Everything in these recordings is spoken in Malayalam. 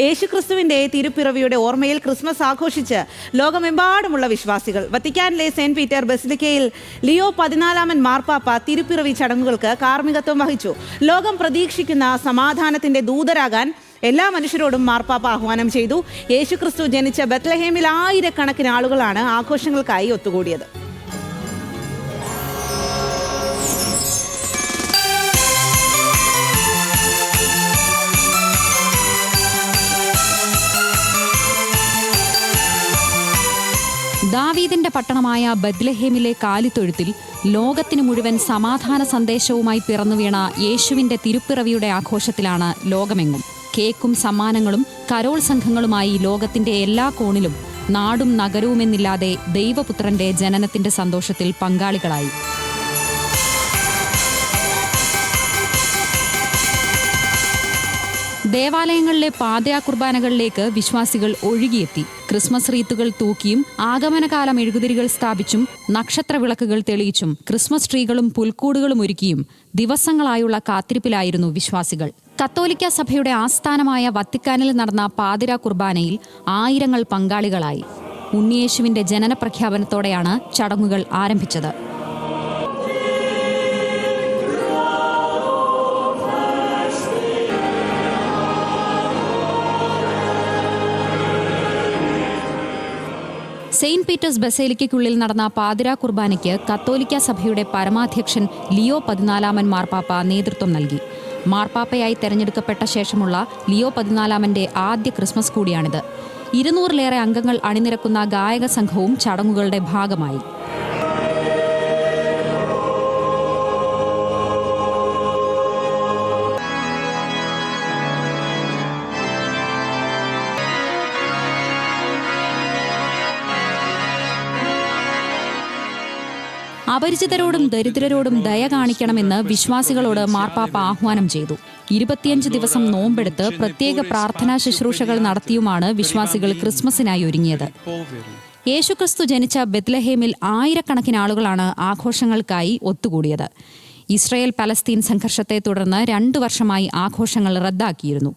യേശുക്രിസ്തുവിന്റെ തിരുപ്പിറവിയുടെ ഓർമ്മയിൽ ക്രിസ്മസ് ആഘോഷിച്ച് ലോകമെമ്പാടുമുള്ള വിശ്വാസികൾ. വത്തിക്കാനിലെ സെന്റ് പീറ്റർ ബസിലിക്കയിൽ ലിയോ പതിനാലാമൻ മാർപ്പാപ്പ തിരുപ്പിറവി ചടങ്ങുകൾക്ക് കാർമ്മികത്വം വഹിച്ചു. ലോകം പ്രതീക്ഷിക്കുന്ന സമാധാനത്തിന്റെ ദൂതരാകാൻ എല്ലാ മനുഷ്യരോടും മാർപ്പാപ്പ ആഹ്വാനം ചെയ്തു. യേശുക്രിസ്തു ജനിച്ച ബത്ലഹേമിൽ ആയിരക്കണക്കിന് ആളുകളാണ് ആഘോഷങ്ങൾക്കായി ഒത്തുകൂടിയത്. ദാവീദിന്റെ പട്ടണമായ ബദ്ലഹേമിലെ കാലിത്തൊഴുത്തിൽ ലോകത്തിനു മുഴുവൻ സമാധാന സന്ദേശവുമായി പിറന്നുവീണ യേശുവിന്റെ തിരുപ്പിറവിയുടെ ആഘോഷത്തിലാണ് ലോകമെങ്ങും. കേക്കും സമ്മാനങ്ങളും കരോൾ സംഘങ്ങളുമായി ലോകത്തിന്റെ എല്ലാ കോണിലും നാടും നഗരവുമെന്നില്ലാതെ ദൈവപുത്രന്റെ ജനനത്തിന്റെ സന്തോഷത്തിൽ പങ്കാളികളായി. ദേവാലയങ്ങളിലെ പാതയാ കുർബാനകളിലേക്ക് വിശ്വാസികൾ ഒഴുകിയെത്തി. ക്രിസ്മസ് റീത്തുകൾ തൂക്കിയും ആഗമനകാല മെഴുകുതിരികൾ സ്ഥാപിച്ചും നക്ഷത്ര വിളക്കുകൾ തെളിയിച്ചും ക്രിസ്മസ് ട്രീകളും പുൽക്കൂടുകളും ഒരുക്കിയും ദിവസങ്ങളായുള്ള കാത്തിരിപ്പിലായിരുന്നു വിശ്വാസികൾ. കത്തോലിക്ക സഭയുടെ ആസ്ഥാനമായ വത്തിക്കാനിൽ നടന്ന പാതിര കുർബാനയിൽ ആയിരങ്ങൾ പങ്കാളികളായി. ഉണ്ണിയേശുവിന്റെ ജനന പ്രഖ്യാപനത്തോടെയാണ് ചടങ്ങുകൾ ആരംഭിച്ചത്. സെയിന്റ് പീറ്റേഴ്സ് ബസേലിക്കുള്ളിൽ നടന്ന പാതിരാ കുർബാനയ്ക്ക് കത്തോലിക്ക സഭയുടെ പരമാധ്യക്ഷൻ ലിയോ പതിനാലാമൻ മാർപ്പാപ്പ നേതൃത്വം നൽകി. മാർപ്പാപ്പയായി തെരഞ്ഞെടുക്കപ്പെട്ട ശേഷമുള്ള ലിയോ പതിനാലാമന്റെ ആദ്യ ക്രിസ്മസ് കൂടിയാണിത്. ഇരുന്നൂറിലേറെ അംഗങ്ങൾ അണിനിരക്കുന്ന ഗായക സംഘവും ചടങ്ങുകളുടെ ഭാഗമായി. അപരിചിതരോടും ദരിദ്രരോടും ദയ കാണിക്കണമെന്ന് വിശ്വാസികളോട് മാർപ്പാപ്പ ആഹ്വാനം ചെയ്തു. ഇരുപത്തിയഞ്ച് ദിവസം നോമ്പെടുത്ത് പ്രത്യേക പ്രാർത്ഥനാ ശുശ്രൂഷകൾ നടത്തിയുമാണ് വിശ്വാസികൾ ക്രിസ്മസിനായി ഒരുങ്ങിയത്. യേശുക്രിസ്തു ജനിച്ച ബെത്ലഹേമിൽ ആയിരക്കണക്കിന് ആളുകളാണ് ആഘോഷങ്ങൾക്കായി ഒത്തുകൂടിയത്. ഇസ്രയേൽ പലസ്തീൻ സംഘർഷത്തെ തുടർന്ന് രണ്ടു വർഷമായി ആഘോഷങ്ങൾ റദ്ദാക്കിയിരുന്നു.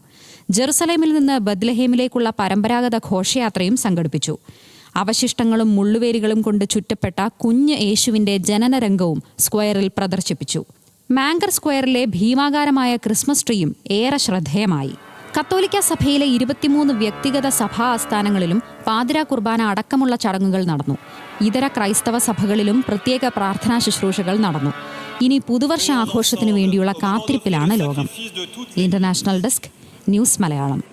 ജെറുസലേമിൽ നിന്ന് ബദ്ലഹേമിലേക്കുള്ള പരമ്പരാഗത ഘോഷയാത്രയും സംഘടിപ്പിച്ചു. അവശിഷ്ടങ്ങളും മുള്ളുവേരുകളും കൊണ്ട് ചുറ്റപ്പെട്ട കുഞ്ഞ് യേശുവിന്റെ ജനനരംഗവും സ്ക്വയറിൽ പ്രദർശിപ്പിച്ചു. മാങ്കർ സ്ക്വയറിലെ ഭീമാകാരമായ ക്രിസ്മസ് ട്രീയും ഏറെ ശ്രദ്ധേയമായി. കത്തോലിക്ക സഭയിലെ ഇരുപത്തിമൂന്ന് വ്യക്തിഗത സഭാ ആസ്ഥാനങ്ങളിലും പാതിര കുർബാന അടക്കമുള്ള ചടങ്ങുകൾ നടന്നു. ഇതര ക്രൈസ്തവ സഭകളിലും പ്രത്യേക പ്രാർത്ഥനാ ശുശ്രൂഷകൾ നടന്നു. ഇനി പുതുവർഷ ആഘോഷത്തിനു വേണ്ടിയുള്ള കാത്തിരിപ്പിലാണ് ലോകം. International desk news Malayalam.